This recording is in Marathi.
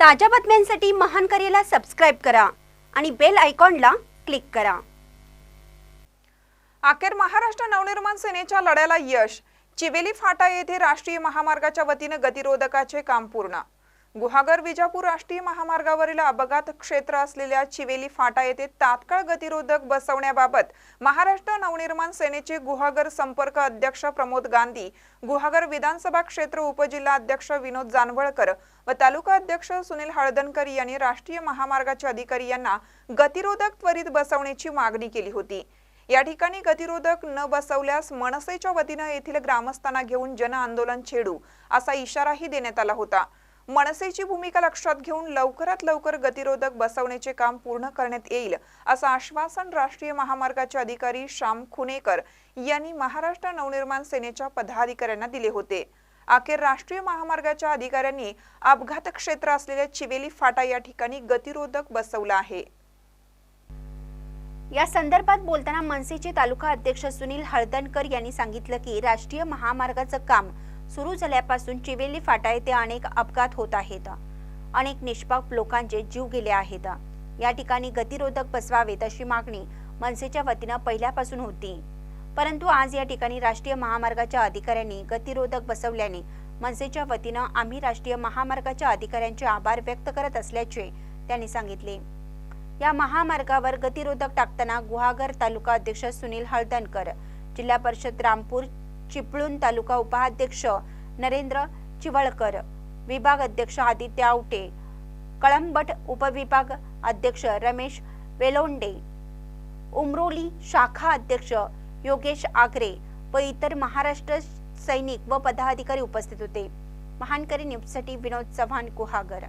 ताज्या बातम्यांसाठी महान करेला सबस्क्राईब करा आणि बेल आयकॉनला क्लिक करा. अखेर महाराष्ट्र नवनिर्माण सेनेच्या लढ्याला यश. चिवेली फाटा येथे राष्ट्रीय महामार्गाच्या वतीनं गतिरोधकाचे काम पूर्ण. गुहागर विजापूर राष्ट्रीय महामार्गावरील अपघात क्षेत्र असलेल्या चिवेली फाटा येथे तात्काळ गतिरोधक बसवण्याबाबत महाराष्ट्र नवनिर्माण सेनेचे गुहागर संपर्क अध्यक्ष प्रमोद गांधी गुहागर विधानसभा क्षेत्र उपजिल्हा अध्यक्ष विनोद जानवळकर व तालुका अध्यक्ष सुनील हळदणकर यांनी राष्ट्रीय महामार्गाचे अधिकारी यांना गतिरोधक त्वरित बसवण्याची मागणी केली होती. या ठिकाणी गतिरोधक न बसवल्यास मनसेच्या वतीनं येथील ग्रामस्थांना घेऊन जन आंदोलन छेडू असा इशाराही देण्यात आला होता. मनसेची भूमिका लक्षात घेऊन लवकरात लवकर गतिरोधक बसवण्याचे काम पूर्ण करण्यात येईल असं आश्वासन राष्ट्रीय महामार्गाचे अधिकारी श्याम खुनेकर यांनी महाराष्ट्र नवनिर्माण सेनेच्या पदाधिकाऱ्यांना दिले होते. अखेर राष्ट्रीय महामार्गाच्या अधिकाऱ्यांनी अपघात क्षेत्र असलेल्या चिवेली फाटा या ठिकाणी गतिरोधक बसवला आहे. या संदर्भात बोलताना मनसेचे तालुका अध्यक्ष सुनील हळदणकर यांनी सांगितलं की राष्ट्रीय महामार्गाचं काम सुरू झाल्यापासून चिवेली फाटा येथे अनेक अपघात होत आहेत. अनेक निष्पाप लोकांचे जीव गेले आहेत. या ठिकाणी गतिरोधक बसवावेत अशी मागणी मनसेच्या वतीनं पहिल्यापासून होती. परंतु आज या ठिकाणी राष्ट्रीय महामार्गाच्या अधिकाऱ्यांनी गतिरोधक बसवल्याने मनसेच्या वतीनं आम्ही राष्ट्रीय महामार्गाच्या अधिकाऱ्यांचे आभार व्यक्त करत असल्याचे त्यांनी सांगितले. या महामार्गावर गतिरोधक टाकताना गुहागर तालुका अध्यक्ष सुनील हळदणकर जिल्हा परिषद रामपूर चिपळूण तालुका उपाध्यक्ष नरेंद्र चिवळकर विभाग अध्यक्ष आदित्य आवटे कळंबट उपविभाग अध्यक्ष रमेश वेलोंडे उमरोली शाखा अध्यक्ष योगेश आगरे व इतर महाराष्ट्र सैनिक व पदाधिकारी उपस्थित होते. महानकरी न्यूजसाठी विनोद चव्हाण गुहागर.